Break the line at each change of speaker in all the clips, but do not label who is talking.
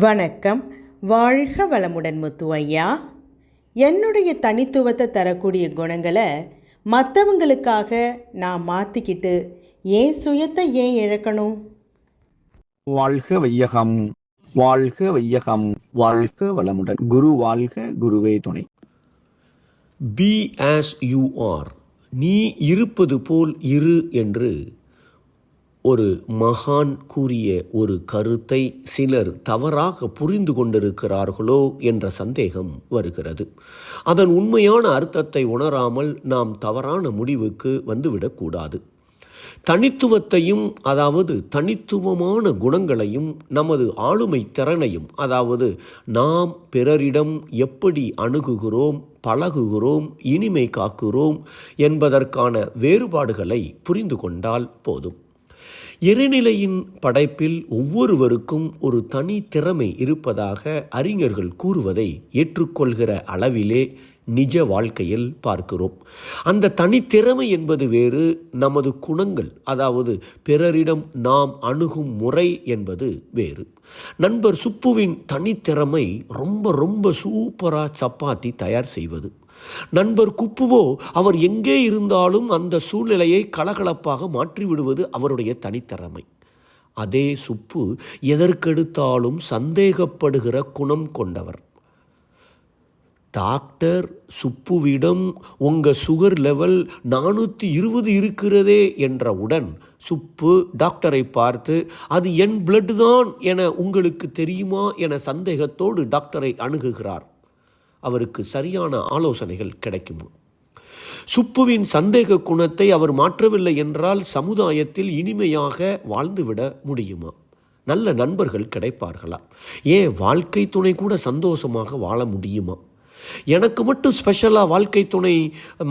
வணக்கம். வாழ்க வளமுடன் முத்து ஐயா என்னுடைய தனித்துவத்தை தரக்கூடிய குணங்களை மற்றவங்களுக்காக நான் மாற்றிக்கிட்டு ஏன் சுயத்தை ஏன் இழக்கணும்?
வாழ்க வையகம். வாழ்க வையகம். வாழ்க வளமுடன். குரு வாழ்க குருவே துணை.
பி ஆஸ் யூ ஆர் நீ இருப்பது போல் இரு என்று ஒரு மகான் கூறிய ஒரு கருத்தை சிலர் தவறாக புரிந்து கொண்டிருக்கிறார்களோ என்ற சந்தேகம் வருகிறது. அதன் உண்மையான அர்த்தத்தை உணராமல் நாம் தவறான முடிவுக்கு வந்துவிடக்கூடாது தனித்துவத்தையும் அதாவது தனித்துவமான குணங்களையும் நமது ஆளுமை திறனையும் அதாவது நாம் பிறரிடம் எப்படி அணுகுகிறோம் பழகுகிறோம் இனிமை காக்கிறோம் என்பதற்கான வேறுபாடுகளை புரிந்து கொண்டால் போதும். இறைநிலையின் படைப்பில் ஒவ்வொருவருக்கும் ஒரு தனி திறமை இருப்பதாக அறிஞர்கள் கூறுவதை ஏற்றுக்கொள்கிற அளவிலே நிஜ வாழ்க்கையில் பார்க்கிறோம். அந்த தனித்திறமை என்பது வேறு நமது குணங்கள் அதாவது பிறரிடம் நாம் அணுகும் முறை என்பது வேறு. நண்பர் சுப்புவின் தனித்திறமை ரொம்ப ரொம்ப சூப்பராக சப்பாத்தி தயார் செய்வது. நண்பர் குப்புவோ அவர் எங்கே இருந்தாலும் அந்த சூழ்நிலையை கலகலப்பாக மாற்றிவிடுவது அவருடைய தனித்திறமை. அதே சுப்பு எதற்கெடுத்தாலும் சந்தேகப்படுகிற குணம் கொண்டவர். டாக்டர் சுப்புவிடம் உங்கள் சுகர் லெவல் நானூற்றி இருபது இருக்கிறதே என்றவுடன் சுப்பு டாக்டரை பார்த்து அது என் பிளட் தான் என உங்களுக்கு தெரியுமா என சந்தேகத்தோடு டாக்டரை அணுகுகிறார். அவருக்கு சரியான ஆலோசனைகள் கிடைக்கும். சுப்புவின் சந்தேக குணத்தை அவர் மாற்றவில்லை என்றால் சமுதாயத்தில் இனிமையாக வாழ்ந்துவிட முடியுமா? நல்ல நண்பர்கள் கிடைப்பார்களா? ஏன் வாழ்க்கை துணை கூட சந்தோஷமாக வாழ முடியுமா? எனக்கு மட்டும் ஸ்பெஷலாக வாழ்க்கை துணை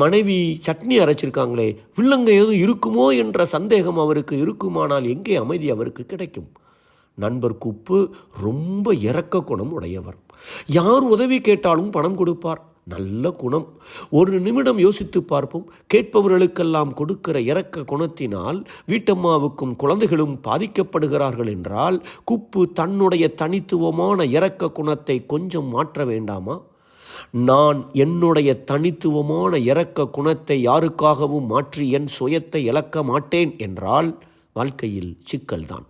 மனைவி சட்னி அரைச்சிருக்காங்களே வில்லங்க எதுவும் இருக்குமோ என்ற சந்தேகம் அவருக்கு இருக்குமானால் எங்கே அமைதி அவருக்கு கிடைக்கும்? நண்பர் குப்பு ரொம்ப இறக்க குணம் உடையவர். யார் உதவி கேட்டாலும் பணம் கொடுப்பார். நல்ல குணம். ஒரு நிமிடம் யோசித்து பார்ப்போம். கேட்பவர்களுக்கெல்லாம் கொடுக்கிற இரக்க குணத்தினால் வீட்டம்மாவுக்கும் குழந்தைகளும் பாதிக்கப்படுகிறார்கள் என்றால் குப்பு தன்னுடைய தனித்துவமான இரக்க குணத்தை கொஞ்சம் மாற்ற வேண்டாமா? நான் என்னுடைய தனித்துவமான இரக்க குணத்தை யாருக்காகவும் மாற்றி என் சுயத்தை இழக்க மாட்டேன் என்றால் வாழ்க்கையில் சிக்கல்தான்.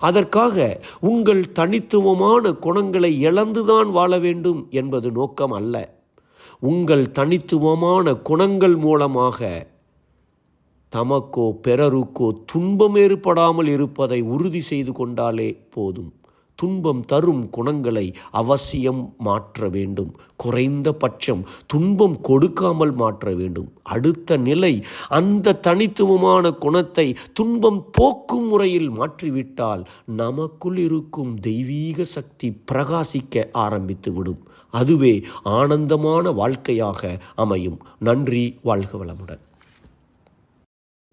அதற்காக உங்கள் தனித்துவமான குணங்களை இழந்துதான் வாழ வேண்டும் என்பது நோக்கம் அல்ல. உங்கள் தனித்துவமான குணங்கள் மூலமாக தமக்கோ பிறருக்கோ துன்பம் ஏற்படாமல் இருப்பதை உறுதி செய்து கொண்டாலே போதும். துன்பம் தரும் குணங்களை அவசியம் மாற்ற வேண்டும். குறைந்த பட்சம் துன்பம் கொடுக்காமல் மாற்ற வேண்டும். அடுத்த நிலை அந்த தனித்துவமான குணத்தை துன்பம் போக்கும் முறையில் மாற்றிவிட்டால் நமக்குள் இருக்கும் தெய்வீக சக்தி பிரகாசிக்க ஆரம்பித்து விடும் அதுவே ஆனந்தமான வாழ்க்கையாக அமையும். நன்றி வாழ்க வளமுடன்.